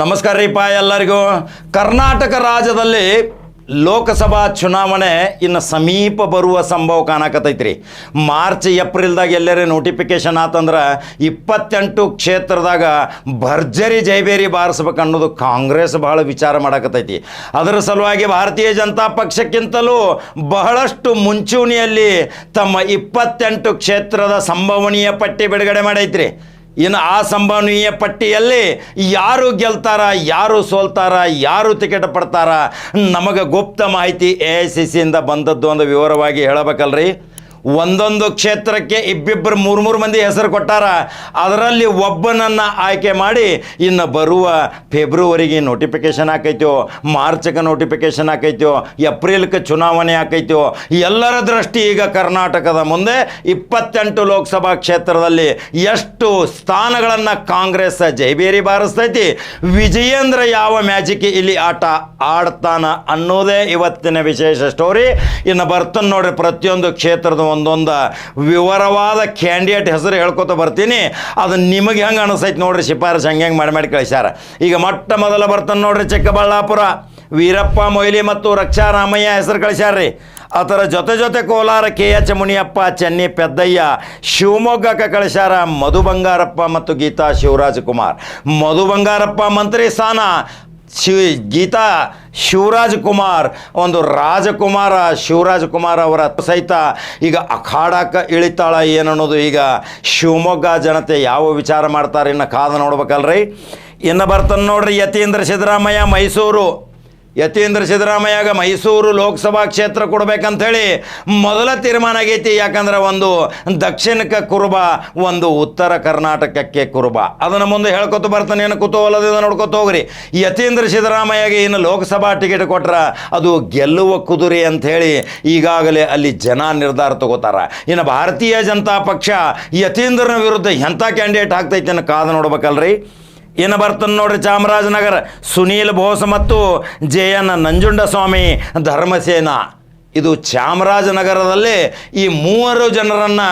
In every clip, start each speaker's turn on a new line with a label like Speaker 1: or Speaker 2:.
Speaker 1: ನಮಸ್ಕಾರ ರೀಪ ಎಲ್ಲರಿಗೂ. ಕರ್ನಾಟಕ ರಾಜ್ಯದಲ್ಲಿ ಲೋಕಸಭಾ ಚುನಾವಣೆ ಇನ್ನು ಸಮೀಪ ಬರುವ ಸಂಭವ ಕಾಣಕತ್ತೈತ್ರಿ. ಮಾರ್ಚ್, ಏಪ್ರಿಲ್ದಾಗ ಎಲ್ಲರೇ ನೋಟಿಫಿಕೇಶನ್ ಆತಂದ್ರೆ ಇಪ್ಪತ್ತೆಂಟು ಕ್ಷೇತ್ರದಾಗ ಭರ್ಜರಿ ಜೈಬೇರಿ ಬಾರಿಸ್ಬೇಕು ಅನ್ನೋದು ಕಾಂಗ್ರೆಸ್ ಬಹಳ ವಿಚಾರ ಮಾಡಕತ್ತೈತಿ. ಅದರ ಸಲುವಾಗಿ ಭಾರತೀಯ ಜನತಾ ಪಕ್ಷಕ್ಕಿಂತಲೂ ಬಹಳಷ್ಟು ಮುಂಚೂಣಿಯಲ್ಲಿ ತಮ್ಮ ಇಪ್ಪತ್ತೆಂಟು ಕ್ಷೇತ್ರದ ಸಂಭವನೀಯ ಪಟ್ಟಿ ಬಿಡುಗಡೆ ಮಾಡೈತ್ರಿ. ಇನ್ನು ಆ ಸಂಭವನೀಯ ಪಟ್ಟಿಯಲ್ಲಿ ಯಾರು ಗೆಲ್ತಾರ, ಯಾರು ಸೋಲ್ತಾರ, ಯಾರು ಟಿಕೆಟ್ ಪಡ್ತಾರ, ನಮಗೆ ಗುಪ್ತ ಮಾಹಿತಿ ಎ ಐ ಸಿ ಸಿಯಿಂದ ಬಂದದ್ದು ಒಂದು ವಿವರವಾಗಿ ಹೇಳಬೇಕಲ್ರಿ. ಒಂದೊಂದು ಕ್ಷೇತ್ರಕ್ಕೆ ಇಬ್ಬಿಬ್ಬರು ಮೂರು ಮೂರು ಮಂದಿ ಹೆಸರು ಕೊಟ್ಟಾರ. ಅದರಲ್ಲಿ ಒಬ್ಬನನ್ನು ಆಯ್ಕೆ ಮಾಡಿ ಇನ್ನು ಬರುವ ಫೆಬ್ರವರಿಗೆ ನೋಟಿಫಿಕೇಶನ್ ಹಾಕೈತೋ, ಮಾರ್ಚ್ಗೆ ನೋಟಿಫಿಕೇಶನ್ ಹಾಕೈತೋ, ಏಪ್ರಿಲ್ಗೆ ಚುನಾವಣೆ ಹಾಕೈತೋ, ಎಲ್ಲರ ದೃಷ್ಟಿ ಈಗ ಕರ್ನಾಟಕದ ಮುಂದೆ. ಇಪ್ಪತ್ತೆಂಟು ಲೋಕಸಭಾ ಕ್ಷೇತ್ರದಲ್ಲಿ ಎಷ್ಟು ಸ್ಥಾನಗಳನ್ನು ಕಾಂಗ್ರೆಸ್ ಜೈಬೇರಿ ಬಾರಿಸ್ತೈತಿ. ವಿಜಯೇಂದ್ರ ಯಾವ ಮ್ಯಾಜಿಕ್ ಇಲ್ಲಿ ಆಟ ಆಡ್ತಾನ ಅನ್ನೋದೇ ಇವತ್ತಿನ ವಿಶೇಷ ಸ್ಟೋರಿ ಇನ್ನು ಬರ್ತಾನೆ ನೋಡ್ರಿ ಪ್ರತಿಯೊಂದು ಕ್ಷೇತ್ರದ ಒಂದೊಂದು ವಿವರವಾದ ಕ್ಯಾಂಡಿಡೇಟ್ ಹೆಸರು ಹೇಳ್ಕೊತ ಬರ್ತೀನಿ. ಅದು ನಿಮಗೆ ಹೆಂಗೆ ಅನಿಸೈತೆ ನೋಡ್ರಿ ಶಿಫಾರಸು ಹಂಗೆ ಹೆಂಗೆ ಮಾಡಿ ಮಾಡಿ ಕಳಿಸ್ಯಾರ. ಈಗ ಮೊಟ್ಟ ಮೊದಲ ಬರ್ತಾನೆ ನೋಡ್ರಿ ಚಿಕ್ಕಬಳ್ಳಾಪುರ. ವೀರಪ್ಪ, ಮೊಯ್ಲಿ ಮತ್ತು ರಕ್ಷಾ ರಾಮಯ್ಯ ಹೆಸರು ಕಳಿಸ್ಯಾರ್ರಿ. ಅದರ ಜೊತೆ ಜೊತೆ ಕೋಲಾರ ಕೆ ಎಚ್ ಮುನಿಯಪ್ಪ, ಚೆನ್ನಿ ಪೆದ್ದಯ್ಯ, ಶಿವಮೊಗ್ಗಕ್ಕೆ ಕಳಿಸ್ಯಾರ ಮಧು ಬಂಗಾರಪ್ಪ ಮತ್ತು ಗೀತಾ ಶಿವರಾಜ್ ಕುಮಾರ್ ಮಧು ಬಂಗಾರಪ್ಪ ಮಂತ್ರಿ ಸ್ಥಾನ ಶಿವ ಗೀತಾ ಶಿವರಾಜ್ ಕುಮಾರ್ ಒಂದು ರಾಜಕುಮಾರ ಶಿವರಾಜ್ ಕುಮಾರ್ ಅವರ ಸಹಿತ ಈಗ ಅಖಾಡಕ್ಕೆ ಇಳಿತಾಳ ಏನನ್ನೋದು ಈಗ ಶಿವಮೊಗ್ಗ ಜನತೆ ಯಾವ ವಿಚಾರ ಮಾಡ್ತಾರೆ ಇನ್ನು ಕಾದು ನೋಡ್ಬೇಕಲ್ರಿ. ಇನ್ನು ಬರ್ತಾನೆ ನೋಡ್ರಿ ಯತೀಂದ್ರ ಸಿದ್ದರಾಮಯ್ಯ ಮೈಸೂರು. ಯತೀಂದ್ರ ಸಿದ್ದರಾಮಯ್ಯಗ ಮೈಸೂರು ಲೋಕಸಭಾ ಕ್ಷೇತ್ರ ಕೊಡ್ಬೇಕಂಥೇಳಿ ಮೊದಲ ತೀರ್ಮಾನ ಆಗೈತಿ. ಯಾಕಂದ್ರೆ ಒಂದು ದಕ್ಷಿಣಕ್ಕೆ ಕುರುಬ, ಒಂದು ಉತ್ತರ ಕರ್ನಾಟಕಕ್ಕೆ ಕುರುಬ. ಅದನ್ನು ಮುಂದೆ ಹೇಳ್ಕೊತ ಬರ್ತಾನೆ. ಏನು ಕುತೂಹಲದಿಂದ ನೋಡ್ಕೊತ ಹೋಗ್ರಿ. ಯತೀಂದ್ರ ಸಿದ್ದರಾಮಯ್ಯಗೆ ಇನ್ನು ಲೋಕಸಭಾ ಟಿಕೆಟ್ ಕೊಟ್ರೆ ಅದು ಗೆಲ್ಲುವ ಕುದುರೆ ಅಂಥೇಳಿ ಈಗಾಗಲೇ ಅಲ್ಲಿ ಜನ ನಿರ್ಧಾರ ತಗೋತಾರ. ಇನ್ನು ಭಾರತೀಯ ಜನತಾ ಪಕ್ಷ ಯತೀಂದ್ರನ ವಿರುದ್ಧ ಎಂಥ ಕ್ಯಾಂಡಿಡೇಟ್ ಆಗ್ತೈತೆ ಅನ್ನೋ ಕಾದು ನೋಡ್ಬೇಕಲ್ರಿ? ಇನ್ನು ಬರ್ತಾನೆ ನೋಡ್ರಿ ಚಾಮರಾಜನಗರ ಸುನೀಲ್ ಬೋಸ್ ಮತ್ತು ಜೆ ಎನ್ ನಂಜುಂಡಸ್ವಾಮಿ ಧರ್ಮಸೇನ. ಇದು ಚಾಮರಾಜನಗರದಲ್ಲಿ ಈ ಮೂವರು ಜನರನ್ನು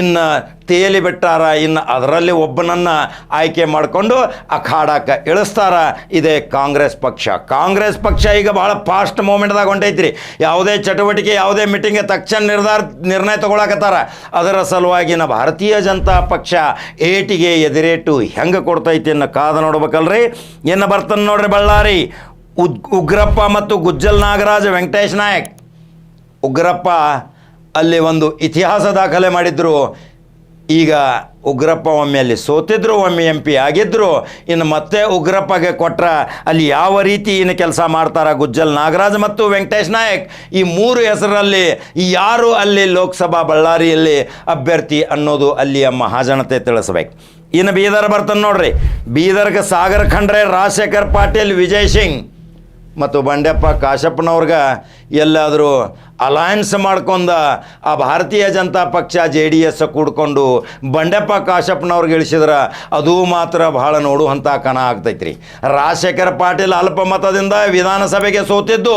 Speaker 1: ಇನ್ನು ತೇಲಿ ಬಿಟ್ಟಾರ, ಇನ್ನು ಅದರಲ್ಲಿ ಒಬ್ಬನನ್ನು ಆಯ್ಕೆ ಮಾಡಿಕೊಂಡು ಅಖಾಡಕ್ಕೆ ಇಳಿಸ್ತಾರ. ಇದೇ ಕಾಂಗ್ರೆಸ್ ಪಕ್ಷ. ಕಾಂಗ್ರೆಸ್ ಪಕ್ಷ ಈಗ ಭಾಳ ಫಾಸ್ಟ್ ಮೂಮೆಂಟ್ದಾಗ ಹೊಂಟೈತ್ರಿ. ಯಾವುದೇ ಚಟುವಟಿಕೆ, ಯಾವುದೇ ಮೀಟಿಂಗ್ ತಕ್ಷಣ ನಿರ್ಧಾರ, ನಿರ್ಣಯ ತಗೊಳಕತ್ತಾರ. ಅದರ ಸಲುವಾಗಿ ನಾ ಭಾರತೀಯ ಜನತಾ ಪಕ್ಷ ಏಟಿಗೆ ಎದಿರೇಟು ಹೆಂಗೆ ಕೊಡ್ತೈತಿ ಅನ್ನೋ ಕಾದ ನೋಡ್ಬೇಕಲ್ರಿ. ಏನು ಬರ್ತಾನೆ ನೋಡ್ರಿ ಬಳ್ಳಾರಿ. ಉದ್, ಉಗ್ರಪ್ಪ ಮತ್ತು ಗುಜ್ಜಲ್ ನಾಗರಾಜ್, ವೆಂಕಟೇಶ್ ನಾಯಕ್. ಉಗ್ರಪ್ಪ ಅಲ್ಲಿ ಒಂದು ಇತಿಹಾಸ ದಾಖಲೆ ಮಾಡಿದ್ರು. ಈಗ ಉಗ್ರಪ್ಪ ಒಮ್ಮೆ ಅಲ್ಲಿ ಸೋತಿದ್ರು, ಒಮ್ಮೆ ಎಂ ಪಿ ಆಗಿದ್ರು. ಇನ್ನು ಮತ್ತೆ ಉಗ್ರಪ್ಪಗೆ ಕೊಟ್ರ ಅಲ್ಲಿ ಯಾವ ರೀತಿ ಇನ್ನು ಕೆಲಸ ಮಾಡ್ತಾರ ಗುಜ್ಜಲ್ ನಾಗರಾಜ್ ಮತ್ತು ವೆಂಕಟೇಶ್ ನಾಯಕ್. ಈ ಮೂರು ಹೆಸರಲ್ಲಿ ಯಾರು ಅಲ್ಲಿ ಲೋಕಸಭಾ ಬಳ್ಳಾರಿಯಲ್ಲಿ ಅಭ್ಯರ್ಥಿ ಅನ್ನೋದು ಅಲ್ಲಿಯ ಮಹಾಜನತೆ ತಿಳಿಸ್ಬೇಕು. ಇನ್ನು ಬೀದರ್ ಬರ್ತಾನೆ ನೋಡ್ರಿ. ಬೀದರ್ಗೆ ಸಾಗರ್ ಖಂಡ್ರೆ ರಾಜಶೇಖರ್ ಪಾಟೀಲ್, ವಿಜಯ್ ಸಿಂಗ್. ಮತ್ತು ಬಂಡೆಪ್ಪ ಕಾಶಪ್ಪನವ್ರಿಗೆ ಎಲ್ಲಾದರೂ ಅಲಯನ್ಸ್ ಮಾಡ್ಕೊಂಡ ಆ ಭಾರತೀಯ ಜನತಾ ಪಕ್ಷ ಜೆ ಡಿ ಎಸ್ ಕೂಡ್ಕೊಂಡು ಬಂಡೆಪ್ಪ ಕಾಶಪ್ಪನವ್ರಿಗೆ ಇಳಿಸಿದ್ರೆ ಅದು ಮಾತ್ರ ಬಹಳ ನೋಡುವಂಥ ಕಣ ಆಗ್ತೈತ್ರಿ. ರಾಜಶೇಖರ್ ಪಾಟೀಲ್ ಅಲ್ಪಮತದಿಂದ ವಿಧಾನಸಭೆಗೆ ಸೋತಿದ್ದು,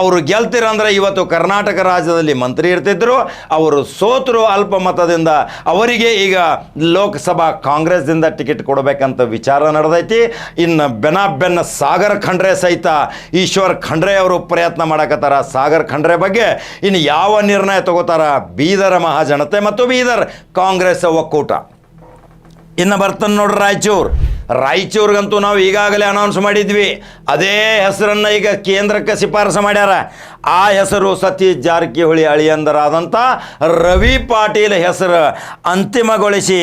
Speaker 1: ಅವರು ಗೆಲ್ತಿರಂದ್ರೆ ಇವತ್ತು ಕರ್ನಾಟಕ ರಾಜ್ಯದಲ್ಲಿ ಮಂತ್ರಿ ಇರ್ತಿದ್ರು, ಅವರು ಸೋತರು ಅಲ್ಪಮತದಿಂದ ಅವರಿಗೆ ಈಗ ಲೋಕಸಭಾ ಕಾಂಗ್ರೆಸ್ದಿಂದ ಟಿಕೆಟ್ ಕೊಡಬೇಕಂತ ವಿಚಾರ ನಡೆದೈತಿ. ಇನ್ನು ಬೆನ್ನ ಬೆನ್ನ ಸಾಗರ್ ಖಂಡ್ರೆ ಸಹಿತ ಈಶ್ವರ್ ಖಂಡ್ರೆ ಅವರು ಪ್ರಯತ್ನ ಮಾಡಕತ್ತಾರ. ಸಾಗರ್ ಖಂಡ್ರೆ ಬಗ್ಗೆ ಇನ್ನು ಯಾವ ನಿರ್ಣಯ ತಗೋತಾರ? ಬೀದರ ಮಹಾಜನತೆ ಮತ್ತು ಬೀದರ್ ಕಾಂಗ್ರೆಸ್ ಒಕ್ಕೂಟ. ಇನ್ನು ಬರ್ತಾನೆ ನೋಡ್ರಿ ರಾಯಚೂರು. ರಾಯಚೂರಿಗಂತೂ ನಾವು ಈಗಾಗಲೇ ಅನೌನ್ಸ್ ಮಾಡಿದ್ವಿ. ಅದೇ ಹೆಸರನ್ನು ಈಗ ಕೇಂದ್ರಕ್ಕೆ ಶಿಫಾರಸು ಮಾಡ್ಯಾರ. ಆ ಹೆಸರು ಸತೀಶ್ ಜಾರಕಿಹೊಳಿ ಅಳಿಯಂದರಾದಂಥ ರವಿ ಪಾಟೀಲ್ ಹೆಸರು ಅಂತಿಮಗೊಳಿಸಿ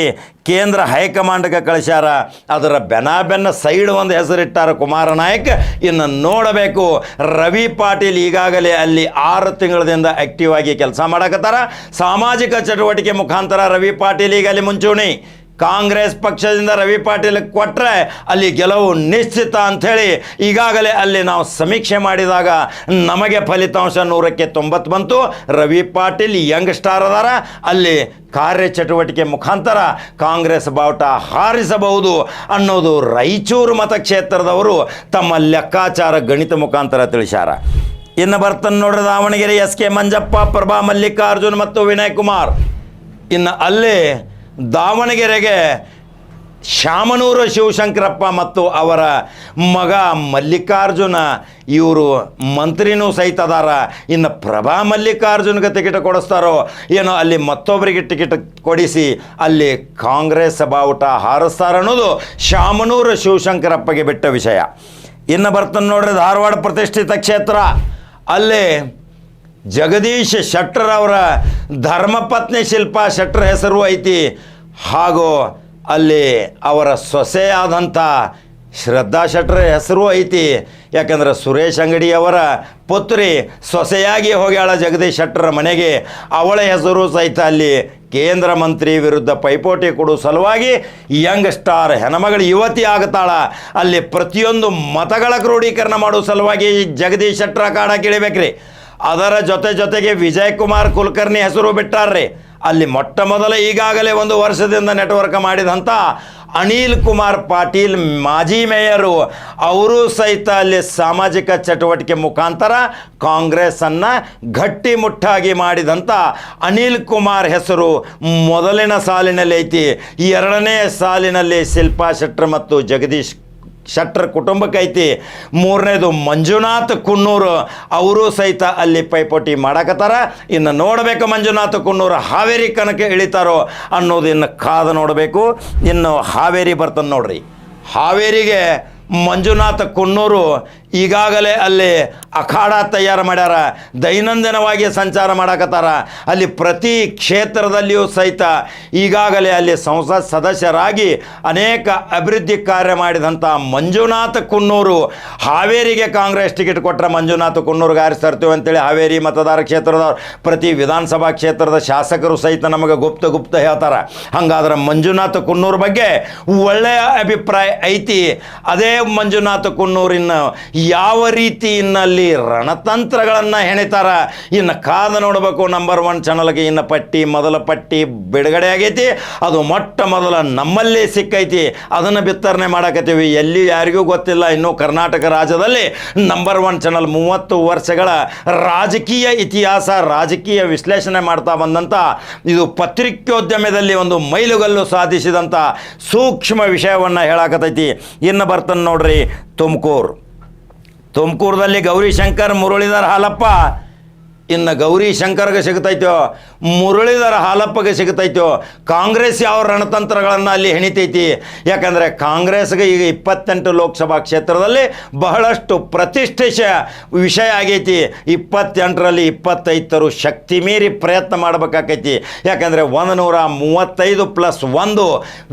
Speaker 1: ಕೇಂದ್ರ ಹೈಕಮಾಂಡ್ಗೆ ಕಳಿಸ್ಯಾರ. ಅದರ ಬೆನ ಬೆನ್ನ ಸೈಡ್ ಒಂದು ಹೆಸರಿಟ್ಟಾರ ಕುಮಾರ ನಾಯಕ್ ಇನ್ನು ನೋಡಬೇಕು. ರವಿ ಪಾಟೀಲ್ ಈಗಾಗಲೇ ಅಲ್ಲಿ ಆರು ತಿಂಗಳದಿಂದ ಆಕ್ಟಿವ್ ಆಗಿ ಕೆಲಸ ಮಾಡಕತ್ತಾರ. ಸಾಮಾಜಿಕ ಚಟುವಟಿಕೆ ಮುಖಾಂತರ ರವಿ ಪಾಟೀಲ್ ಈಗ ಅಲ್ಲಿ ಮುಂಚೂಣಿ. ಕಾಂಗ್ರೆಸ್ ಪಕ್ಷದಿಂದ ರವಿ ಪಾಟೀಲ್ ಕೊಟ್ಟರೆ ಅಲ್ಲಿ ಗೆಲುವು ನಿಶ್ಚಿತ ಅಂಥೇಳಿ ಈಗಾಗಲೇ ಅಲ್ಲಿ ನಾವು ಸಮೀಕ್ಷೆ ಮಾಡಿದಾಗ ನಮಗೆ ಫಲಿತಾಂಶ ನೂರಕ್ಕೆ ತೊಂಬತ್ತು ಬಂತು. ರವಿ ಪಾಟೀಲ್ ಯಂಗ್ ಸ್ಟಾರ್ ಅದಾರ. ಅಲ್ಲಿ ಕಾರ್ಯಚಟುವಟಿಕೆ ಮುಖಾಂತರ ಕಾಂಗ್ರೆಸ್ ಬಾವುಟ ಹಾರಿಸಬಹುದು ಅನ್ನೋದು ರಾಯಚೂರು ಮತಕ್ಷೇತ್ರದವರು ತಮ್ಮ ಲೆಕ್ಕಾಚಾರ ಗಣಿತ ಮುಖಾಂತರ ತಿಳಿಸ್ಯಾರ. ಇನ್ನು ಬರ್ತಾನೆ ನೋಡ್ರಿ ದಾವಣಗೆರೆ ಎಸ್ ಕೆ ಮಂಜಪ್ಪ, ಪ್ರಭಾ ಮಲ್ಲಿಕಾರ್ಜುನ್ ಮತ್ತು ವಿನಯ್ ಕುಮಾರ್. ಇನ್ನು ಅಲ್ಲಿ ದಾವಣಗೆರೆಗೆ ಶಾಮನೂರು ಶಿವಶಂಕರಪ್ಪ ಮತ್ತು ಅವರ ಮಗ ಮಲ್ಲಿಕಾರ್ಜುನ, ಇವರು ಮಂತ್ರಿನೂ ಸಹಿತ ಅದಾರ. ಇನ್ನು ಪ್ರಭಾ ಮಲ್ಲಿಕಾರ್ಜುನ್ಗೆ ಟಿಕೆಟ್ ಕೊಡಿಸ್ತಾರೋ ಏನೋ ಅಲ್ಲಿ ಮತ್ತೊಬ್ಬರಿಗೆ ಟಿಕೆಟ್ ಕೊಡಿಸಿ ಅಲ್ಲಿ ಕಾಂಗ್ರೆಸ್ ಬಾವುಟ ಹಾರಿಸ್ತಾರ ಅನ್ನೋದು ಶಾಮನೂರು ಶಿವಶಂಕರಪ್ಪಗೆ ಬಿಟ್ಟ ವಿಷಯ. ಇನ್ನು ಬರ್ತಾನೆ ನೋಡ್ರಿ ಧಾರವಾಡ ಪ್ರತಿಷ್ಠಿತ ಕ್ಷೇತ್ರ. ಅಲ್ಲಿ ಜಗದೀಶ್ ಶೆಟ್ಟರ್ ಅವರ ಧರ್ಮಪತ್ನಿ ಶಿಲ್ಪಾ ಶೆಟ್ಟರ್ ಹೆಸರು ಐತಿ. ಹಾಗೂ ಅಲ್ಲಿ ಅವರ ಸೊಸೆಯಾದಂಥ ಶ್ರದ್ಧಾ ಶೆಟ್ಟರ ಹೆಸರು ಐತಿ. ಯಾಕಂದ್ರೆ ಸುರೇಶ್ ಅಂಗಡಿಯವರ ಪುತ್ರಿ ಸೊಸೆಯಾಗಿ ಹೋಗ್ಯಾಳ ಜಗದೀಶ್ ಶೆಟ್ಟರ ಮನೆಗೆ. ಅವಳ ಹೆಸರು ಸಹಿತ ಅಲ್ಲಿ ಕೇಂದ್ರ ಮಂತ್ರಿ ವಿರುದ್ಧ ಪೈಪೋಟಿ ಕೊಡುವ ಸಲುವಾಗಿ ಯಂಗ್ ಸ್ಟಾರ್ ಹೆಣಮಗಳು ಯುವತಿ ಆಗ್ತಾಳ. ಅಲ್ಲಿ ಪ್ರತಿಯೊಂದು ಮತಗಳ ಕ್ರೋಢೀಕರಣ ಮಾಡುವ ಸಲುವಾಗಿ ಜಗದೀಶ್ ಶೆಟ್ಟರ ಕಾಡ ಕೇಳಿಬೇಕ್ರಿ ಅದರ ಜೊತೆ ಜೊತೆಗೆ ವಿಜಯ್ ಕುಮಾರ್ ಕುಲಕರ್ಣಿ ಹೆಸರು ಬಿಟ್ಟಾರ್ರಿ. ಅಲ್ಲಿ ಮೊಟ್ಟ ಮೊದಲ ಈಗಾಗಲೇ ಒಂದು ವರ್ಷದಿಂದ ನೆಟ್ವರ್ಕ್ ಮಾಡಿದಂಥ ಅನಿಲ್ ಕುಮಾರ್ ಪಾಟೀಲ್ ಮಾಜಿ ಮೇಯರು. ಅವರು ಸಹಿತ ಅಲ್ಲಿ ಸಾಮಾಜಿಕ ಚಟುವಟಿಕೆ ಮುಖಾಂತರ ಕಾಂಗ್ರೆಸ್ಸನ್ನು ಗಟ್ಟಿಮುಟ್ಟಾಗಿ ಮಾಡಿದಂಥ ಅನಿಲ್ ಕುಮಾರ್ ಹೆಸರು ಮೊದಲಿನ ಸಾಲಿನಲ್ಲಿ ಐತಿ. ಎರಡನೇ ಸಾಲಿನಲ್ಲಿ ಶಿಲ್ಪಾ ಶೆಟ್ಟರ್ ಮತ್ತು ಜಗದೀಶ್ ಶೆಟ್ಟರ್ ಕುಟುಂಬಕ್ಕೆ ಐತಿ. ಮೂರನೇದು ಮಂಜುನಾಥ್ ಕುನ್ನೂರು, ಅವರು ಸಹಿತ ಅಲ್ಲಿ ಪೈಪೋಟಿ ಮಾಡಕತ್ತಾರ. ಇನ್ನು ನೋಡಬೇಕು ಮಂಜುನಾಥ್ ಕುನ್ನೂರು ಹಾವೇರಿ ಕನಕ ಇಳಿತಾರೋ ಅನ್ನೋದು ಇನ್ನು ಕಾದು ನೋಡಬೇಕು. ಇನ್ನು ಹಾವೇರಿ ಬರ್ತದೆ ನೋಡ್ರಿ. ಹಾವೇರಿಗೆ ಮಂಜುನಾಥ ಕುನ್ನೂರು ಈಗಾಗಲೇ ಅಲ್ಲಿ ಅಖಾಡ ತಯಾರು ಮಾಡ್ಯಾರ. ದೈನಂದಿನವಾಗಿ ಸಂಚಾರ ಮಾಡಕತ್ತಾರ. ಅಲ್ಲಿ ಪ್ರತಿ ಕ್ಷೇತ್ರದಲ್ಲಿಯೂ ಸಹಿತ ಈಗಾಗಲೇ ಅಲ್ಲಿ ಸಂಸತ್ ಸದಸ್ಯರಾಗಿ ಅನೇಕ ಅಭಿವೃದ್ಧಿ ಕಾರ್ಯ ಮಾಡಿದಂಥ ಮಂಜುನಾಥ ಕುನ್ನೂರು. ಹಾವೇರಿಗೆ ಕಾಂಗ್ರೆಸ್ ಟಿಕೆಟ್ ಕೊಟ್ಟರೆ ಮಂಜುನಾಥ ಕುನ್ನೂರು ಆರಿಸ್ತರ್ತೀವಿ ಅಂತೇಳಿ ಹಾವೇರಿ ಮತದಾರ ಕ್ಷೇತ್ರದ ಪ್ರತಿ ವಿಧಾನಸಭಾ ಕ್ಷೇತ್ರದ ಶಾಸಕರು ಸಹಿತ ನಮಗೆ ಗುಪ್ತ ಗುಪ್ತ ಹೇಳ್ತಾರೆ. ಹಂಗಾದ್ರೆ ಮಂಜುನಾಥ ಕುನ್ನೂರು ಬಗ್ಗೆ ಒಳ್ಳೆಯ ಅಭಿಪ್ರಾಯ ಐತಿ. ಅದೇ ಮಂಜುನಾಥ ಕುನ್ನೂರಿನ ಯಾವ ರೀತಿ ಇನ್ನಲ್ಲಿ ರಣತಂತ್ರಗಳನ್ನು ಹೆಣಿತಾರ? ಇನ್ನು ಕಾದ ನೋಡಬೇಕು ನಂಬರ್ ಒನ್ ಚಾನಲ್ಗೆ ಇನ್ನು ಪಟ್ಟಿ, ಮೊದಲ ಪಟ್ಟಿ ಬಿಡುಗಡೆ ಆಗೈತಿ. ಅದು ಮೊಟ್ಟ ಮೊದಲ ನಮ್ಮಲ್ಲೇ ಸಿಕ್ಕೈತಿ. ಅದನ್ನು ಬಿತ್ತರಣೆ ಮಾಡಕತ್ತೀವಿ. ಎಲ್ಲಿ ಯಾರಿಗೂ ಗೊತ್ತಿಲ್ಲ, ಇನ್ನು ಕರ್ನಾಟಕ ರಾಜ್ಯದಲ್ಲಿ ನಂಬರ್ ಒನ್ ಚಾನಲ್ ಮೂವತ್ತು ವರ್ಷಗಳ ರಾಜಕೀಯ ಇತಿಹಾಸ, ರಾಜಕೀಯ ವಿಶ್ಲೇಷಣೆ ಮಾಡ್ತಾ ಬಂದಂಥ ಇದು ಪತ್ರಿಕೋದ್ಯಮದಲ್ಲಿ ಒಂದು ಮೈಲುಗಲ್ಲು ಸಾಧಿಸಿದಂಥ ಸೂಕ್ಷ್ಮ ವಿಷಯವನ್ನು ಹೇಳಾಕತೈತಿ ಇನ್ನು ಬರ್ತಾನೆ ನೋಡ್ರಿ ತುಮಕೂರು. ತುಮಕೂರದಲ್ಲಿ ಗೌರಿಶಂಕರ್ ಮುರಳೀಧರ್ ಹಾಲಪ್ಪ ಇನ್ನು ಗೌರಿ ಶಂಕರ್ಗೆ ಸಿಗ್ತೈತೋ, ಮುರಳೀಧರ ಹಾಲಪ್ಪಗೆ ಸಿಗ್ತೈತೋ, ಕಾಂಗ್ರೆಸ್ ಯಾವ ರಣತಂತ್ರಗಳನ್ನು ಅಲ್ಲಿ ಹೆಣಿತೈತಿ? ಯಾಕಂದರೆ ಕಾಂಗ್ರೆಸ್ಗೆ ಈಗ ಇಪ್ಪತ್ತೆಂಟು ಲೋಕಸಭಾ ಕ್ಷೇತ್ರದಲ್ಲಿ ಬಹಳಷ್ಟು ಪ್ರತಿಷ್ಠಿತ ವಿಷಯ ಆಗೈತಿ. ಇಪ್ಪತ್ತೆಂಟರಲ್ಲಿ ಇಪ್ಪತ್ತೈದರು ಶಕ್ತಿ ಮೀರಿ ಪ್ರಯತ್ನ ಮಾಡಬೇಕಾಕೈತಿ. ಯಾಕಂದರೆ ಒಂದು ನೂರ ಮೂವತ್ತೈದು ಪ್ಲಸ್ ಒಂದು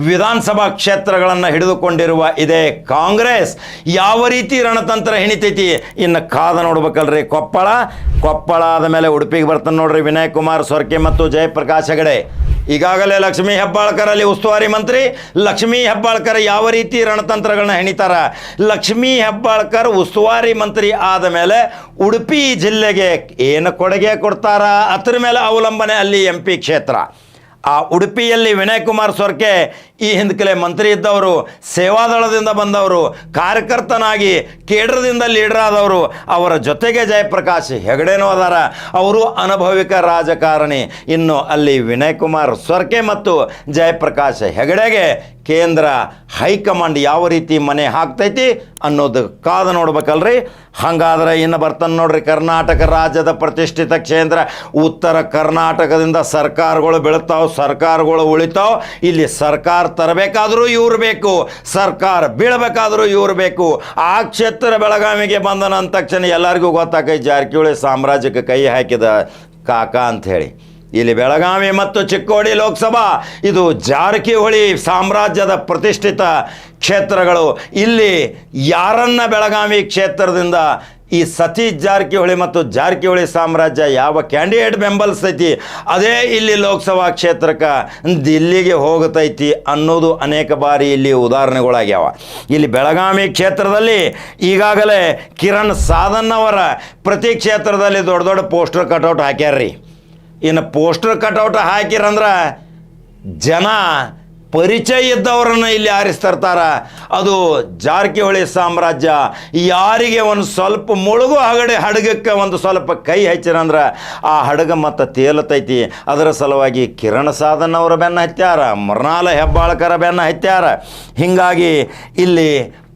Speaker 1: ವಿಧಾನಸಭಾ ಕ್ಷೇತ್ರಗಳನ್ನು ಹಿಡಿದುಕೊಂಡಿರುವ ಇದೇ ಕಾಂಗ್ರೆಸ್ ಯಾವ ರೀತಿ ರಣತಂತ್ರ ಹೆಣಿತೈತಿ? ಇನ್ನು ಕಾದ ನೋಡ್ಬೇಕಲ್ರಿ. ಕೊಪ್ಪಳ ಕೊಪ್ಪಳ ಆದ ಮೇಲೆ ಉಡುಪಿಗೆ ಬರ್ತಾನೆ ನೋಡ್ರಿ ವಿನಯ್ ಕುಮಾರ್ ಸೊರ್ಕೆ ಮತ್ತು ಜಯಪ್ರಕಾಶ್ ಹೆಗಡೆ. ಈಗಾಗಲೇ ಲಕ್ಷ್ಮೀ ಹೆಬ್ಬಾಳ್ಕರ್ ಅಲ್ಲಿ ಉಸ್ತುವಾರಿ ಮಂತ್ರಿ. ಲಕ್ಷ್ಮೀ ಹೆಬ್ಬಾಳ್ಕರ್ ಯಾವ ರೀತಿ ರಣತಂತ್ರಗಳನ್ನ ಹೆಣಿತಾರ? ಲಕ್ಷ್ಮೀ ಹೆಬ್ಬಾಳ್ಕರ್ ಉಸ್ತುವಾರಿ ಮಂತ್ರಿ ಆದ ಮೇಲೆ ಉಡುಪಿ ಜಿಲ್ಲೆಗೆ ಏನು ಕೊಡುಗೆ ಕೊಡ್ತಾರ? ಅದ್ರ ಮೇಲೆ ಅವಲಂಬನೆ ಅಲ್ಲಿ ಎಂ ಕ್ಷೇತ್ರ. ಆ ಉಡುಪಿಯಲ್ಲಿ ವಿನಯ್ ಕುಮಾರ್ ಸೊರ್ಕೆ ಈ ಹಿಂದ್ಕಲೆ ಮಂತ್ರಿ ಇದ್ದವರು, ಸೇವಾದಳದಿಂದ ಬಂದವರು, ಕಾರ್ಯಕರ್ತನಾಗಿ ಕೇಡ್ರದಿಂದ ಲೀಡರ್ ಆದವರು, ಅವರ ಜೊತೆಗೆ ಜಯಪ್ರಕಾಶ್ ಹೆಗಡೆನೂ ಅದಾರ. ಅವರು ಅನುಭವಿಕ ರಾಜಕಾರಣಿ. ಇನ್ನು ಅಲ್ಲಿ ವಿನಯ್ ಕುಮಾರ್ ಸೊರ್ಕೆ ಮತ್ತು ಜಯಪ್ರಕಾಶ್ ಹೆಗಡೆಗೆ ಕೇಂದ್ರ ಹೈಕಮಾಂಡ್ ಯಾವ ರೀತಿ ಮನೆ ಹಾಕ್ತೈತಿ ಅನ್ನೋದು ಕಾದು ನೋಡ್ಬೇಕಲ್ರಿ. ಹಾಗಾದ್ರೆ ಇನ್ನು ಬರ್ತಾನೆ ನೋಡ್ರಿ, ಕರ್ನಾಟಕ ರಾಜ್ಯದ ಪ್ರತಿಷ್ಠಿತ ಕ್ಷೇತ್ರ ಉತ್ತರ ಕರ್ನಾಟಕದಿಂದ ಸರ್ಕಾರಗಳು ಬೆಳಿತಾವ್, ಸರ್ಕಾರಗಳು ಉಳಿತಾವೆ. ಇಲ್ಲಿ ಸರ್ಕಾರ ತರಬೇಕಾದರೂ ಇವ್ರು ಬೇಕು, ಸರ್ಕಾರ ಬೀಳಬೇಕಾದ್ರೂ ಇವ್ರು ಬೇಕು. ಆ ಕ್ಷೇತ್ರ ಬೆಳಗಾವಿಗೆ ಬಂದನ ತಕ್ಷಣ ಎಲ್ಲರಿಗೂ ಗೊತ್ತಾಕೈ ಜಾರಕಿಹೊಳಿ ಸಾಮ್ರಾಜ್ಯಕ್ಕೆ ಕೈ ಹಾಕಿದ ಕಾಕ ಅಂಥೇಳಿ ಇಲ್ಲಿ ಬೆಳಗಾವಿ ಮತ್ತು ಚಿಕ್ಕೋಡಿ ಲೋಕಸಭಾ, ಇದು ಜಾರಕಿಹೊಳಿ ಸಾಮ್ರಾಜ್ಯದ ಪ್ರತಿಷ್ಠಿತ ಕ್ಷೇತ್ರಗಳು. ಇಲ್ಲಿ ಯಾರನ್ನ ಬೆಳಗಾವಿ ಕ್ಷೇತ್ರದಿಂದ ಈ ಸತೀಶ್ ಜಾರಕಿಹೊಳಿ ಮತ್ತು ಜಾರಕಿಹೊಳಿ ಸಾಮ್ರಾಜ್ಯ ಯಾವ ಕ್ಯಾಂಡಿಡೇಟ್ ಬೆಂಬಲಿಸ್ತೈತಿ, ಅದೇ ಇಲ್ಲಿ ಲೋಕಸಭಾ ಕ್ಷೇತ್ರಕ್ಕೆ ದಿಲ್ಲಿಗೆ ಹೋಗತೈತಿ ಅನ್ನೋದು ಅನೇಕ ಬಾರಿ ಇಲ್ಲಿ ಉದಾಹರಣೆಗಳಾಗ್ಯಾವ. ಇಲ್ಲಿ ಬೆಳಗಾವಿ ಕ್ಷೇತ್ರದಲ್ಲಿ ಈಗಾಗಲೇ ಕಿರಣ್ ಸಾಧನ್ ಪ್ರತಿ ಕ್ಷೇತ್ರದಲ್ಲಿ ದೊಡ್ಡ ದೊಡ್ಡ ಪೋಸ್ಟರ್ ಕಟೌಟ್ ಹಾಕ್ಯಾರ್ರಿ. ಇನ್ನು ಪೋಸ್ಟರ್ ಕಟೌಟ್ ಹಾಕಿರಂದ್ರೆ ಜನ ಪರಿಚಯ ಇದ್ದವರನ್ನು ಇಲ್ಲಿ ಆರಿಸ್ತಿರ್ತಾರ. ಅದು ಜಾರಕಿಹೊಳಿ ಸಾಮ್ರಾಜ್ಯ. ಯಾರಿಗೆ ಒಂದು ಸ್ವಲ್ಪ ಮುಳುಗು ಹಗಡೆ ಹಡಗಕ್ಕೆ ಒಂದು ಸ್ವಲ್ಪ ಕೈ ಹಚ್ಚಿರಂದ್ರೆ ಆ ಹಡಗ ಮತ್ತು ತೇಲತೈತಿ. ಅದರ ಸಲುವಾಗಿ ಕಿರಣ್ ಸಾಧನ್ ಅವರ ಬೆನ್ನ ಹತ್ಯಾರ, ಮೃಣಾಲ ಹೆಬ್ಬಾಳ್ಕರ ಬೆನ್ನ ಹತ್ಯಾರ. ಹೀಗಾಗಿ ಇಲ್ಲಿ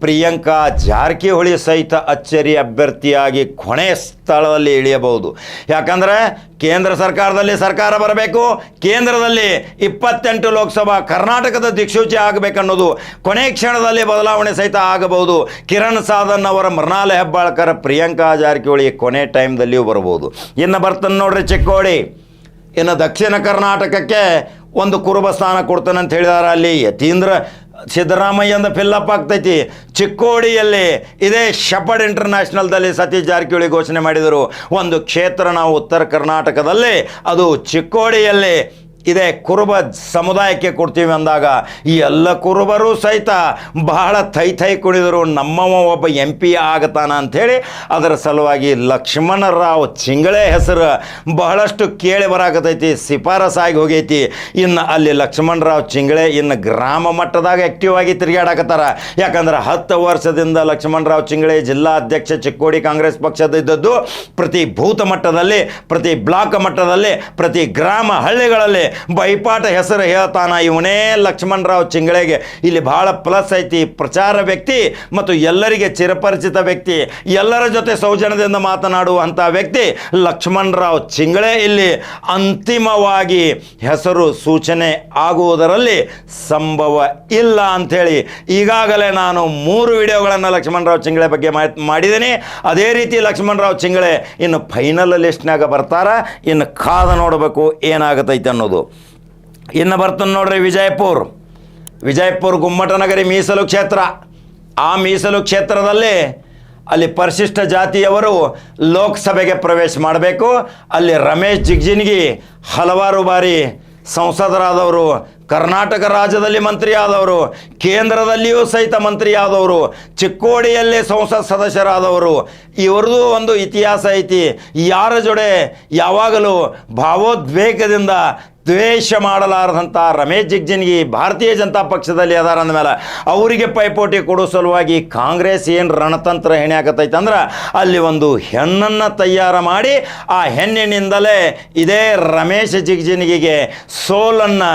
Speaker 1: ಪ್ರಿಯಾಂಕಾ ಜಾರಕಿಹೊಳಿ ಸಹಿತ ಅಚ್ಚರಿ ಅಭ್ಯರ್ಥಿಯಾಗಿ ಕೊನೆ ಸ್ಥಳದಲ್ಲಿ ಇಳಿಯಬಹುದು. ಯಾಕಂದರೆ ಕೇಂದ್ರ ಸರ್ಕಾರದಲ್ಲಿ ಸರ್ಕಾರ ಬರಬೇಕು, ಕೇಂದ್ರದಲ್ಲಿ ಇಪ್ಪತ್ತೆಂಟು ಲೋಕಸಭಾ ಕರ್ನಾಟಕದ ದಿಕ್ಸೂಚಿ ಆಗಬೇಕನ್ನೋದು, ಕೊನೆ ಕ್ಷಣದಲ್ಲಿ ಬದಲಾವಣೆ ಸಹಿತ ಆಗಬಹುದು. ಕಿರಣ್ ಸಾಧನ್ ಅವರ ಮೃಣಾಲ ಹೆಬ್ಬಾಳ್ಕರ್ ಪ್ರಿಯಾಂಕಾ ಜಾರಕಿಹೊಳಿ ಕೊನೆ ಟೈಮ್ದಲ್ಲಿಯೂ ಬರಬಹುದು. ಇನ್ನು ಬರ್ತಾನೆ ನೋಡ್ರಿ ಚಿಕ್ಕೋಡಿ. ಇನ್ನು ದಕ್ಷಿಣ ಕರ್ನಾಟಕಕ್ಕೆ ಒಂದು ಕುರುಬ ಸ್ಥಾನ ಕೊಡ್ತಾನಂತ ಹೇಳಿದಾರೆ ಅಲ್ಲಿ ಯತೀಂದ್ರ ಸಿದ್ದರಾಮಯ್ಯಂದ ಫಿಲ್ಲಪ್ ಆಗ್ತೈತಿ. ಚಿಕ್ಕೋಡಿಯಲ್ಲಿ ಇದೇ ಶಪಡ್ ಇಂಟರ್ನ್ಯಾಷನಲ್ದಲ್ಲಿ ಸತೀಶ್ ಜಾರಕಿಹೊಳಿ ಘೋಷಣೆ ಮಾಡಿದರು. ಒಂದು ಕ್ಷೇತ್ರ ನಾವು ಉತ್ತರ ಕರ್ನಾಟಕದಲ್ಲಿ, ಅದು ಚಿಕ್ಕೋಡಿಯಲ್ಲಿ ಇದೇ ಕುರುಬ ಸಮುದಾಯಕ್ಕೆ ಕೊಡ್ತೀವಿ ಅಂದಾಗ, ಈ ಎಲ್ಲ ಕುರುಬರು ಸಹಿತ ಬಹಳ ಥೈ ಥೈ ಕುಣಿದರು ನಮ್ಮವ ಒಬ್ಬ ಎಂ ಪಿ ಆಗತಾನ ಅಂಥೇಳಿ, ಅದರ ಸಲುವಾಗಿ ಲಕ್ಷ್ಮಣರಾವ್ ಚಿಂಗಳೆ ಹೆಸರು ಬಹಳಷ್ಟು ಕೇಳಿ ಬರಾಕತೈತಿ ಶಿಫಾರಸಾಗಿ ಹೋಗೈತಿ. ಇನ್ನು ಅಲ್ಲಿ ಲಕ್ಷ್ಮಣರಾವ್ ಚಿಂಗಳೆ ಇನ್ನು ಗ್ರಾಮ ಮಟ್ಟದಾಗ ಆ್ಯಕ್ಟಿವ್ ಆಗಿ ತಿರುಗಾಡಕತ್ತಾರ ಯಾಕಂದ್ರೆ ಹತ್ತು ವರ್ಷದಿಂದ ಲಕ್ಷ್ಮಣರಾವ್ ಚಿಂಗಳೆ ಜಿಲ್ಲಾ ಅಧ್ಯಕ್ಷ, ಚಿಕ್ಕೋಡಿ ಕಾಂಗ್ರೆಸ್ ಪಕ್ಷದ ಇದ್ದದ್ದು, ಪ್ರತಿ ಭೂತ ಮಟ್ಟದಲ್ಲಿ, ಪ್ರತಿ ಬ್ಲಾಕ್ ಮಟ್ಟದಲ್ಲಿ, ಪ್ರತಿ ಗ್ರಾಮ ಹಳ್ಳಿಗಳಲ್ಲಿ ಬೈಪಾಟ ಹೆಸರು ಹೇಳ್ತಾನ ಇವನೇ ಲಕ್ಷ್ಮಣರಾವ್ ಚಿಂಗಳೆಗೆ. ಇಲ್ಲಿ ಬಹಳ ಪ್ಲಸ್ ಐತಿ. ಪ್ರಚಾರ ವ್ಯಕ್ತಿ ಮತ್ತು ಎಲ್ಲರಿಗೆ ಚಿರಪರಿಚಿತ ವ್ಯಕ್ತಿ. ಎಲ್ಲರ ಜೊತೆ ಸೌಜನ್ಯದಿಂದ ಮಾತನಾಡುವಂಥ ವ್ಯಕ್ತಿ ಲಕ್ಷ್ಮಣರಾವ್ ಚಿಂಗಳೆ. ಇಲ್ಲಿ ಅಂತಿಮವಾಗಿ ಹೆಸರು ಸೂಚನೆ ಆಗುವುದರಲ್ಲಿ ಸಂಭವ ಇಲ್ಲ ಅಂಥೇಳಿ ಈಗಾಗಲೇ ನಾನು ಮೂರು ವಿಡಿಯೋಗಳನ್ನು ಲಕ್ಷ್ಮಣರಾವ್ ಚಿಂಗಳೆ ಬಗ್ಗೆ ಮಾಡಿದ್ದೀನಿ. ಅದೇ ರೀತಿ ಲಕ್ಷ್ಮಣರಾವ್ ಚಿಂಗಳೆ ಇನ್ನು ಫೈನಲ್ ಲಿಸ್ಟ್ನಾಗ ಬರ್ತಾರ? ಇನ್ನು ಕಾದ ನೋಡಬೇಕು ಏನಾಗತೈತೆ ಅನ್ನೋದು. ಇನ್ನು ಬರ್ತದೆ ನೋಡ್ರಿ ವಿಜಯಪುರ. ವಿಜಯಪುರ ಗುಮ್ಮಟನಗರಿ ಮೀಸಲು ಕ್ಷೇತ್ರ. ಆ ಮೀಸಲು ಕ್ಷೇತ್ರದಲ್ಲಿ ಅಲ್ಲಿ ಪರಿಶಿಷ್ಟ ಜಾತಿಯವರು ಲೋಕಸಭೆಗೆ ಪ್ರವೇಶ ಮಾಡಬೇಕು. ಅಲ್ಲಿ ರಮೇಶ್ ಜಿಗ್ಜಿನ್ಗಿ ಹಲವಾರು ಬಾರಿ ಸಂಸದರಾದವರು ಕರ್ನಾಟಕ ರಾಜ್ಯದಲ್ಲಿ ಮಂತ್ರಿಯಾದವರು, ಕೇಂದ್ರದಲ್ಲಿಯೂ ಸಹಿತ ಮಂತ್ರಿಯಾದವರು, ಚಿಕ್ಕೋಡಿಯಲ್ಲೇ ಸಂಸತ್ ಸದಸ್ಯರಾದವರು ಇವರದು ಒಂದು ಇತಿಹಾಸ ಐತಿ. ಯಾರ ಜೊಡೆ ಯಾವಾಗಲೂ ಭಾವೋದ್ವೇಗದಿಂದ ದ್ವೇಷ ಮಾಡಲಾರದಂಥ ರಮೇಶ್ ಜಿಗ್ಜಿನ್ಗಿ ಭಾರತೀಯ ಜನತಾ ಪಕ್ಷದಲ್ಲಿ ಅದಾರ ಅಂದಮೇಲೆ ಅವರಿಗೆ ಪೈಪೋಟಿ ಕೊಡೋ ಸಲುವಾಗಿ ಕಾಂಗ್ರೆಸ್ ಏನು ರಣತಂತ್ರ ಹೆಣೆ ಅಂದ್ರೆ ಅಲ್ಲಿ ಒಂದು ಹೆಣ್ಣನ್ನು ತಯಾರು ಮಾಡಿ ಆ ಹೆಣ್ಣಿನಿಂದಲೇ ಇದೇ ರಮೇಶ್ ಜಿಗ್ಜಿನ್ಗಿಗೆ ಸೋಲನ್ನು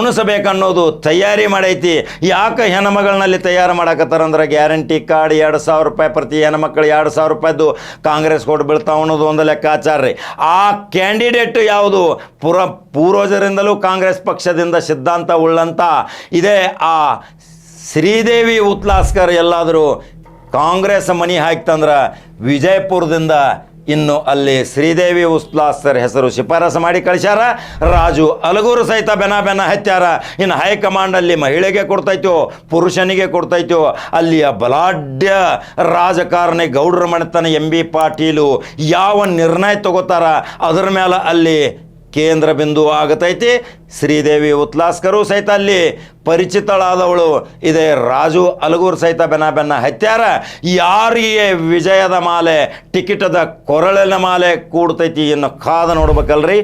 Speaker 1: ಉಣಿಸಬೇಕನ್ನೋದು ತಯಾರಿ ಮಾಡೈತಿ. ಯಾಕೆ ಹೆಣ್ಮಗಳನ್ನಲ್ಲಿ ತಯಾರು ಮಾಡಕತ್ತಾರಂದ್ರೆ ಗ್ಯಾರಂಟಿ ಕಾರ್ಡ್ ಎರಡು ಸಾವಿರ ರೂಪಾಯಿ ಪ್ರತಿ ಹೆಣ್ಮಕ್ಳು ಎರಡು ಸಾವಿರ ರೂಪಾಯಿದ್ದು ಕಾಂಗ್ರೆಸ್ ಕೊಟ್ಟು ಬೀಳ್ತಾವ ಅನ್ನೋದು ಒಂದು ಲೆಕ್ಕಾಚಾರ ರೀ. ಆ ಕ್ಯಾಂಡಿಡೇಟ್ ಯಾವುದು? ಪುರ ಪೂರ್ವಜರಿಂದಲೂ ಕಾಂಗ್ರೆಸ್ ಪಕ್ಷದಿಂದ ಸಿದ್ಧಾಂತ ಉಳ್ಳಂಥ ಇದೇ ಆ ಶ್ರೀದೇವಿ ಉತ್ಲಾಸ್ಕರ್ ಎಲ್ಲಾದರೂ ಕಾಂಗ್ರೆಸ್ ಮನಿ ಹಾಕ್ತಂದ್ರೆ ವಿಜಯಪುರದಿಂದ ಇನ್ನು ಅಲ್ಲಿ ಶ್ರೀದೇವಿ ಉಸ್ಲಾಸ್ಕರ್ ಹೆಸರು ಶಿಫಾರಸು ಮಾಡಿ ಕಳಿಸ್ಯಾರ. ರಾಜು ಅಲಗೂರು ಸಹಿತ ಬೆನ ಬೆನ ಹತ್ಯಾರ. ಇನ್ನು ಹೈಕಮಾಂಡಲ್ಲಿ ಮಹಿಳೆಗೆ ಕೊಡ್ತೈತೋ, ಪುರುಷನಿಗೆ ಕೊಡ್ತೈತೋ, ಅಲ್ಲಿಯ ಬಲಾಢ್ಯ ರಾಜಕಾರಣಿ ಗೌಡ್ರ ಮನೆತನ ಎಂ ಬಿ ಪಾಟೀಲು ಯಾವ ನಿರ್ಣಯ ತಗೋತಾರ? ಅದರ ಮೇಲೆ ಅಲ್ಲಿ ಕೇಂದ್ರ ಬಿಂದು ಆಗತೈತಿ. ಶ್ರೀದೇವಿ ಉತ್ಲಾಸ್ಕರು ಸಹಿತ ಅಲ್ಲಿ ಪರಿಚಿತಳಾದವಳು. ಇದೇ ರಾಜು ಅಲಗೂರು ಸಹಿತ ಬೆನ್ನ ಬೆನ್ನ ಹತ್ಯಾರ. ಯಾರಿಗೆ ವಿಜಯದ ಮಾಲೆ, ಟಿಕೆಟದ ಕೊರಳಿನ ಮಾಲೆ ಕೂಡ್ತೈತಿ ಇನ್ನು ಕಾದ ನೋಡ್ಬೇಕಲ್ರಿ.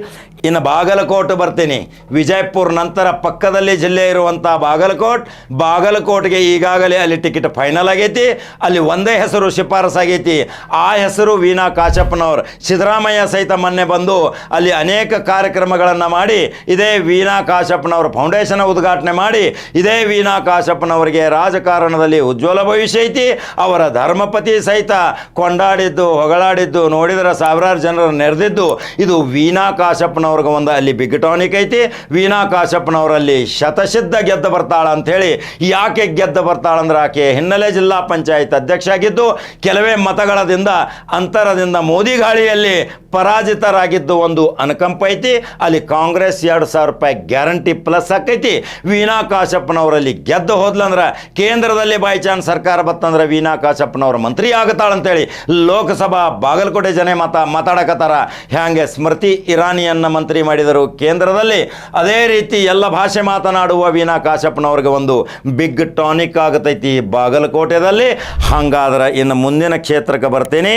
Speaker 1: ಇನ್ನು ಬಾಗಲಕೋಟೆ ಬರ್ತೀನಿ. ವಿಜಯಪುರ ನಂತರ ಪಕ್ಕದಲ್ಲಿ ಜಿಲ್ಲೆ ಇರುವಂಥ ಬಾಗಲಕೋಟ್. ಬಾಗಲಕೋಟ್ಗೆ ಈಗಾಗಲೇ ಅಲ್ಲಿ ಟಿಕೆಟ್ ಫೈನಲ್ ಆಗೈತಿ. ಅಲ್ಲಿ ಒಂದೇ ಹೆಸರು ಶಿಫಾರಸಾಗೈತಿ ಆ ಹೆಸರು ವೀಣಾ ಕಾಶಪ್ಪನವ್ರು ಸಿದ್ದರಾಮಯ್ಯ ಸಹಿತ ಮೊನ್ನೆ ಬಂದು ಅಲ್ಲಿ ಅನೇಕ ಕಾರ್ಯಕ್ರಮಗಳನ್ನು ಮಾಡಿ, ಇದೇ ವೀಣಾ ಕಾಶಪ್ಪನವ್ರ ಫೌಂಡೇಶನ್ ಉದ್ಘಾಟನೆ ಮಾಡಿ ಇದೇ ವೀಣಾ ಕಾಶಪ್ಪನವರಿಗೆ ರಾಜಕಾರಣದಲ್ಲಿ ಉಜ್ವಲ ಭವಿಷ್ಯ ಐತಿ. ಅವರ ಧರ್ಮಪತಿ ಸಹಿತ ಕೊಂಡಾಡಿದ್ದು, ಹೊಗಳಾಡಿದ್ದು, ನೋಡಿದರೆ ಸಾವಿರಾರು ಜನರು ನೆರೆದಿದ್ದು, ಇದು ವೀಣಾ ಕಾಶಪ್ಪನವ್ರಿಗೆ ಒಂದು ಅಲ್ಲಿ ಬಿಗಟಾನಿಕ್ ಐತಿ. ವೀಣಾ ಕಾಶಪ್ಪನವರಲ್ಲಿ ಶತಸಿದ್ಧ ಗೆದ್ದು ಬರ್ತಾಳ ಅಂಥೇಳಿ, ಯಾಕೆ ಗೆದ್ದು ಬರ್ತಾಳಂದ್ರೆ ಆಕೆ ಹಿನ್ನೆಲೆ ಜಿಲ್ಲಾ ಪಂಚಾಯತ್ ಅಧ್ಯಕ್ಷ ಆಗಿದ್ದು ಕೆಲವೇ ಮತಗಳದಿಂದ, ಅಂತರದಿಂದ ಮೋದಿ ಗಾಳಿಯಲ್ಲಿ ಪರಾಜಿತರಾಗಿದ್ದು ಒಂದು ಅನುಕಂಪ ಐತಿ. ಅಲ್ಲಿ ಕಾಂಗ್ರೆಸ್ ಎರಡು ಸಾವಿರ ರೂಪಾಯಿ ಗ್ಯಾರಂಟಿ ಪ್ಲಸ್ ಆಕೈತಿ ವೀಣಾ ಕಾಶಪ್ಪನವರಲ್ಲಿ ಗೆದ್ದು ಹೋದ್ಲಂದ್ರೆ ಕೇಂದ್ರದಲ್ಲಿ ಬೈ ಚಾನ್ಸ್ ಸರ್ಕಾರ ಬತ್ತಂದ್ರೆ ವೀನಾ ಕಾಶಪ್ಪನವ್ರ ಮಂತ್ರಿ ಆಗತ್ತಾಳಂತೇಳಿ ಲೋಕಸಭಾ ಬಾಗಲಕೋಟೆ ಜನ ಮತ ಮಾತಾಡಕತ್ತಾರ. ಹ್ಯಾಂಗೆ ಸ್ಮೃತಿ ಇರಾನಿಯನ್ನು ಮಂತ್ರಿ ಮಾಡಿದರು. ಕೇಂದ್ರದಲ್ಲಿ ಅದೇ ರೀತಿ ಎಲ್ಲ ಭಾಷೆ ಮಾತನಾಡುವ ವೀನಾ ಕಾಶಪ್ಪನವ್ರಿಗೆ ಒಂದು ಬಿಗ್ ಟಾನಿಕ್ ಆಗತೈತಿ. ಬಾಗಲಕೋಟೆದಲ್ಲಿ ಹಂಗಾದ್ರೆ ಇನ್ನು ಮುಂದಿನ ಕ್ಷೇತ್ರಕ್ಕೆ ಬರ್ತೀನಿ.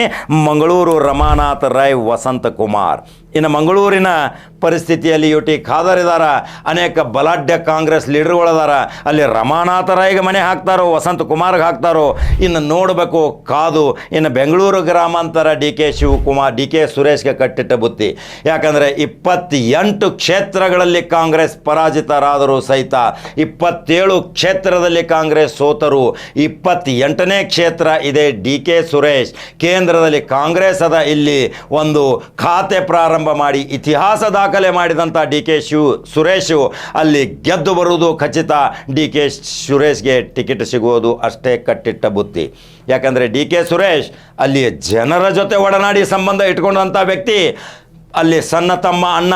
Speaker 1: ಮಂಗಳೂರು ರಮಾನಾಥ ರೈ ವಸಂತ ಕುಮಾರ್ ಇನ್ನು ಮಂಗಳೂರಿನ ಪರಿಸ್ಥಿತಿಯಲ್ಲಿ ಯು ಟಿ ಖಾದರ್ ಇದಾರ. ಅನೇಕ ಬಲಾಢ್ಯ ಕಾಂಗ್ರೆಸ್ ಲೀಡರ್ಗಳದಾರ ಅಲ್ಲಿ ರಮಾನಾಥ ರಾಯ್ಗೆ ಮನೆ ಹಾಕ್ತಾರೋ, ವಸಂತ ಕುಮಾರ್ಗೆ ಹಾಕ್ತಾರೋ, ಇನ್ನು ನೋಡಬೇಕು ಕಾದು. ಇನ್ನು ಬೆಂಗಳೂರು ಗ್ರಾಮಾಂತರ D K Shivakumar, D K ಸುರೇಶ್ಗೆ ಕಟ್ಟಿಟ್ಟ ಬುತ್ತಿ. ಯಾಕಂದರೆ ಇಪ್ಪತ್ತೆಂಟು ಕ್ಷೇತ್ರಗಳಲ್ಲಿ ಕಾಂಗ್ರೆಸ್ ಪರಾಜಿತರಾದರೂ ಸಹಿತ ಇಪ್ಪತ್ತೇಳು ಕ್ಷೇತ್ರದಲ್ಲಿ ಕಾಂಗ್ರೆಸ್ ಸೋತರು. ಇಪ್ಪತ್ತೆಂಟನೇ ಕ್ಷೇತ್ರ ಇದೆ ಡಿ ಕೆ ಸುರೇಶ್. ಕೇಂದ್ರದಲ್ಲಿ ಕಾಂಗ್ರೆಸ್ ಅದ ಇಲ್ಲಿ ಒಂದು ಖಾತೆ ಪ್ರಾರಂಭ ಮಾಡಿ ಇತಿಹಾಸ ದಾಖಲೆ ಮಾಡಿದಂಥ ಡಿ ಕೆ ಶಿವ್ ಸುರೇಶು ಅಲ್ಲಿ ಗೆದ್ದು ಬರುವುದು ಖಚಿತ. ಡಿ ಕೆ ಸುರೇಶ್ಗೆ ಟಿಕೆಟ್ ಸಿಗುವುದು ಅಷ್ಟೇ ಕಟ್ಟಿಟ್ಟ ಬುತ್ತಿ. ಯಾಕಂದರೆ ಡಿ ಕೆ ಸುರೇಶ್ ಅಲ್ಲಿ ಜನರ ಜೊತೆ ಒಡನಾಡಿ ಸಂಬಂಧ ಇಟ್ಕೊಂಡಂಥ ವ್ಯಕ್ತಿ. ಅಲ್ಲಿ ಸಣ್ಣ ತಮ್ಮ ಅಣ್ಣ,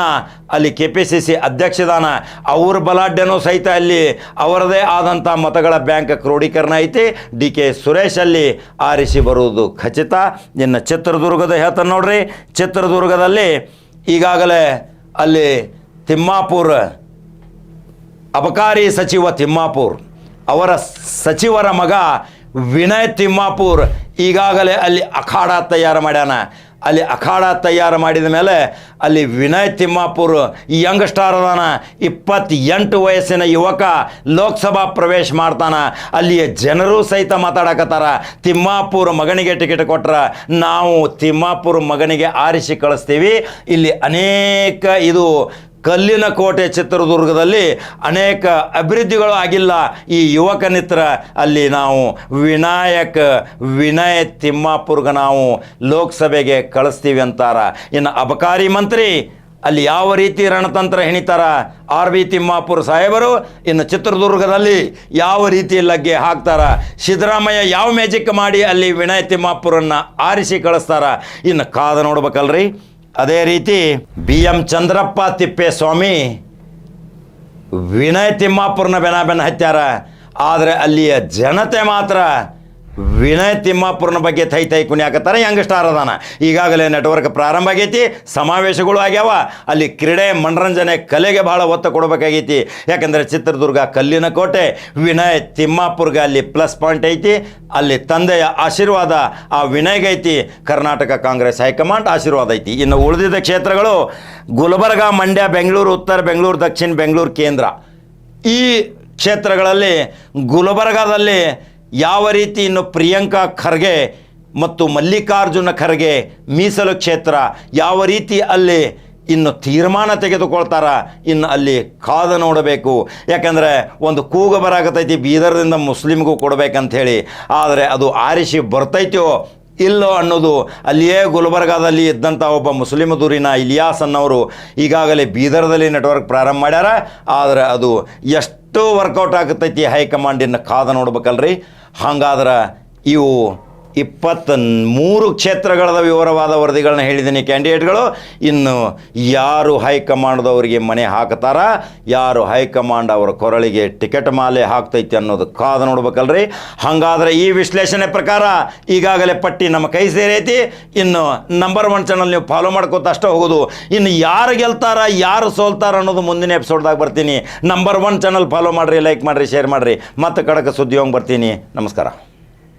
Speaker 1: ಅಲ್ಲಿ ಕೆ ಪಿ ಸಿ ಸಿ ಅಧ್ಯಕ್ಷದಾನ, ಅವ್ರ ಬಲಾಢ್ಯನೂ ಸಹಿತ ಅಲ್ಲಿ ಅವರದೇ ಆದಂಥ ಮತಗಳ ಬ್ಯಾಂಕ್ ಕ್ರೋಢೀಕರಣ ಐತಿ. ಡಿ ಕೆ ಸುರೇಶ್ ಅಲ್ಲಿ ಆರಿಸಿ ಬರುವುದು ಖಚಿತ. ಇನ್ನು ಚಿತ್ರದುರ್ಗದ ಹೇಳ್ತಾನೆ ನೋಡ್ರಿ, ಚಿತ್ರದುರ್ಗದಲ್ಲಿ ಈಗಾಗಲೇ ಅಲ್ಲಿ ತಿಮ್ಮಾಪುರ ಅಬಕಾರಿ ಸಚಿವ ತಿಮ್ಮಾಪುರ್, ಅವರ ಸಚಿವರ ಮಗ ವಿನಯ್ ತಿಮ್ಮಾಪುರ್ ಈಗಾಗಲೇ ಅಲ್ಲಿ ಅಖಾಡ ತಯಾರು ಮಾಡ್ಯಾನ. ಅಲ್ಲಿ ಅಖಾಡ ತಯಾರು ಮಾಡಿದ ಮೇಲೆ ಅಲ್ಲಿ ವಿನಯ್ ತಿಮ್ಮಾಪುರ್ ಯಂಗ್ ಸ್ಟಾರ್ ಅದಾನ, ಇಪ್ಪತ್ತೆಂಟು ವಯಸ್ಸಿನ ಯುವಕ ಲೋಕಸಭಾ ಪ್ರವೇಶ ಮಾಡ್ತಾನ. ಅಲ್ಲಿಯ ಜನರು ಸಹಿತ ಮಾತಾಡಕತ್ತಾರ. ತಿಮ್ಮಾಪುರ್ ಮಗನಿಗೆ ಟಿಕೆಟ್ ಕೊಟ್ರ. ನಾವು ತಿಮ್ಮಾಪುರ್ ಮಗನಿಗೆ ಆರಿಸಿ ಕಳಿಸ್ತೀವಿ. ಇಲ್ಲಿ ಅನೇಕ ಇದು ಕಲ್ಲಿನ ಕೋಟೆ ಚಿತ್ರದುರ್ಗದಲ್ಲಿ ಅನೇಕ ಅಭಿವೃದ್ಧಿಗಳು ಆಗಿಲ್ಲ. ಈ ಯುವಕನಿತ್ರ ಅಲ್ಲಿ ನಾವು ವಿನಾಯಕ, ವಿನಯ ತಿಮ್ಮಾಪುರ್ಗ ನಾವು ಲೋಕಸಭೆಗೆ ಕಳಿಸ್ತೀವಿ ಅಂತಾರ. ಇನ್ನು ಅಬಕಾರಿ ಮಂತ್ರಿ, ಅಲ್ಲಿ ಯಾವ ರೀತಿ ರಣತಂತ್ರ ಹೆಣಿತಾರ? ಆರ್ ವಿ ತಿಮ್ಮಾಪುರ ಸಾಹೇಬರು, ಇನ್ನು ಚಿತ್ರದುರ್ಗದಲ್ಲಿ ಯಾವ ರೀತಿ ಲಗ್ಗೆ ಹಾಕ್ತಾರ? ಸಿದ್ದರಾಮಯ್ಯ ಯಾವ ಮ್ಯಾಜಿಕ್ ಮಾಡಿ ಅಲ್ಲಿ ವಿನಯ್ ತಿಮ್ಮಾಪುರನ್ನ ಆರಿಸಿ ಕಳಿಸ್ತಾರ? ಇನ್ನು ಕಾದ ನೋಡ್ಬೇಕಲ್ರಿ. ಅದೇ ರೀತಿ ಬಿ ಎಂ ಚಂದ್ರಪ್ಪ ತಿಪ್ಪೇಸ್ವಾಮಿ ವಿನಯ್ ತಿಮ್ಮಾಪುರನ ಬೆನ ಹತ್ಯಾರ. ಆದರೆ ಅಲ್ಲಿಯ ಜನತೆ ಮಾತ್ರ ವಿನಯ್ ತಿಮ್ಮಾಪುರನ ಬಗ್ಗೆ ಥೈ ಥೈ ಕುಣಿಯಾಕತ್ತಾರ ಯಂಗ್ ಸ್ಟಾರ್ ಅದಾನ. ಈಗಾಗಲೇ ನೆಟ್ವರ್ಕ್ ಪ್ರಾರಂಭ ಆಗೈತಿ, ಸಮಾವೇಶಗಳು ಆಗ್ಯಾವ. ಅಲ್ಲಿ ಕ್ರೀಡೆ ಮನರಂಜನೆ ಕಲೆಗೆ ಬಹಳ ಒತ್ತು ಕೊಡಬೇಕಾಗೈತಿ. ಯಾಕಂದರೆ ಚಿತ್ರದುರ್ಗ ಕಲ್ಲಿನ ಕೋಟೆ, ವಿನಯ್ ತಿಮ್ಮಾಪುರ್ಗೆ ಅಲ್ಲಿ ಪ್ಲಸ್ ಪಾಯಿಂಟ್ ಐತಿ. ಅಲ್ಲಿ ತಂದೆಯ ಆಶೀರ್ವಾದ ಆ ವಿನಯ್ಗೈತಿ ಕರ್ನಾಟಕ ಕಾಂಗ್ರೆಸ್ ಹೈಕಮಾಂಡ್ ಆಶೀರ್ವಾದ ಐತಿ. ಇನ್ನು ಉಳಿದಿದ್ದ ಕ್ಷೇತ್ರಗಳು, ಗುಲ್ಬರ್ಗ, ಮಂಡ್ಯ, ಬೆಂಗಳೂರು, ಉತ್ತರ ಬೆಂಗಳೂರು, ದಕ್ಷಿಣ ಬೆಂಗಳೂರು ಕೇಂದ್ರ. ಈ ಕ್ಷೇತ್ರಗಳಲ್ಲಿ ಗುಲ್ಬರ್ಗಾದಲ್ಲಿ ಯಾವ ರೀತಿ ಇನ್ನು ಪ್ರಿಯಾಂಕಾ ಖರ್ಗೆ ಮತ್ತು ಮಲ್ಲಿಕಾರ್ಜುನ ಖರ್ಗೆ ಮೀಸಲು ಕ್ಷೇತ್ರ, ಯಾವ ರೀತಿ ಅಲ್ಲಿ ಇನ್ನು ತೀರ್ಮಾನ ತೆಗೆದುಕೊಳ್ತಾರ, ಇನ್ನು ಅಲ್ಲಿ ಕಾದು ನೋಡಬೇಕು. ಯಾಕಂದರೆ ಒಂದು ಕೂಗು ಬರಾಕತೈತಿ ಬೀದರ್ದಿಂದ ಮುಸ್ಲಿಮ್ಗೂ ಕೊಡಬೇಕಂಥೇಳಿ ಆದರೆ ಅದು ಆರಿಸಿ ಬರ್ತೈತೋ ಇಲ್ಲೋ ಅನ್ನೋದು ಅಲ್ಲಿಯೇ ಗುಲ್ಬರ್ಗಾದಲ್ಲಿ ಇದ್ದಂಥ ಒಬ್ಬ ಮುಸ್ಲಿಂ ದೂರಿನ ಇಲಿಯಾಸ್ ಅನ್ನೋರು ಈಗಾಗಲೇ ಬೀದರ್ದಲ್ಲಿ ನೆಟ್ವರ್ಕ್ ಪ್ರಾರಂಭ ಮಾಡ್ಯಾರ. ಆದರೆ ಅದು ಎಷ್ಟು ವರ್ಕೌಟ್ ಆಗುತ್ತೈತಿ ಹೈಕಮಾಂಡಿನ ಕಾದ ನೋಡ್ಬೇಕಲ್ರಿ. ಹಂಗಾದ್ರೆ ಇವು ಇಪ್ಪತ್ತ ಮೂರು ಕ್ಷೇತ್ರಗಳ ವಿವರವಾದ ವರದಿಗಳನ್ನ ಹೇಳಿದ್ದೀನಿ ಕ್ಯಾಂಡಿಡೇಟ್ಗಳು. ಇನ್ನು ಯಾರು ಹೈಕಮಾಂಡ್ದವರಿಗೆ ಮನೆ ಹಾಕ್ತಾರ, ಯಾರು ಹೈಕಮಾಂಡ್ ಅವರ ಕೊರಳಿಗೆ ಟಿಕೆಟ್ ಮಾಲೆ ಹಾಕ್ತೈತಿ ಅನ್ನೋದು ಕಾದ ನೋಡ್ಬೇಕಲ್ರಿ. ಹಂಗಾದ್ರೆ ಈ ವಿಶ್ಲೇಷಣೆ ಪ್ರಕಾರ ಈಗಾಗಲೇ ಪಟ್ಟಿ ನಮ್ಮ ಕೈ ಸೇರೈತಿ. ಇನ್ನು ನಂಬರ್ ಒನ್ ಚಾನಲ್ ನೀವು ಫಾಲೋ ಮಾಡ್ಕೋತ ಅಷ್ಟೇ ಹೋಗೋದು. ಇನ್ನು ಯಾರು ಗೆಲ್ತಾರ, ಯಾರು ಸೋಲ್ತಾರ ಅನ್ನೋದು ಮುಂದಿನ ಎಪಿಸೋಡ್ದಾಗ ಬರ್ತೀನಿ. ನಂಬರ್ ಒನ್ ಚಾನಲ್ ಫಾಲೋ ಮಾಡಿರಿ ಲೈಕ್ ಮಾಡಿರಿ ಶೇರ್ ಮಾಡಿರಿ. ಮತ್ತೆ ಕಡಕ ಸುದ್ದಿ ಹೋಗಿ ಬರ್ತೀನಿ. ನಮಸ್ಕಾರ.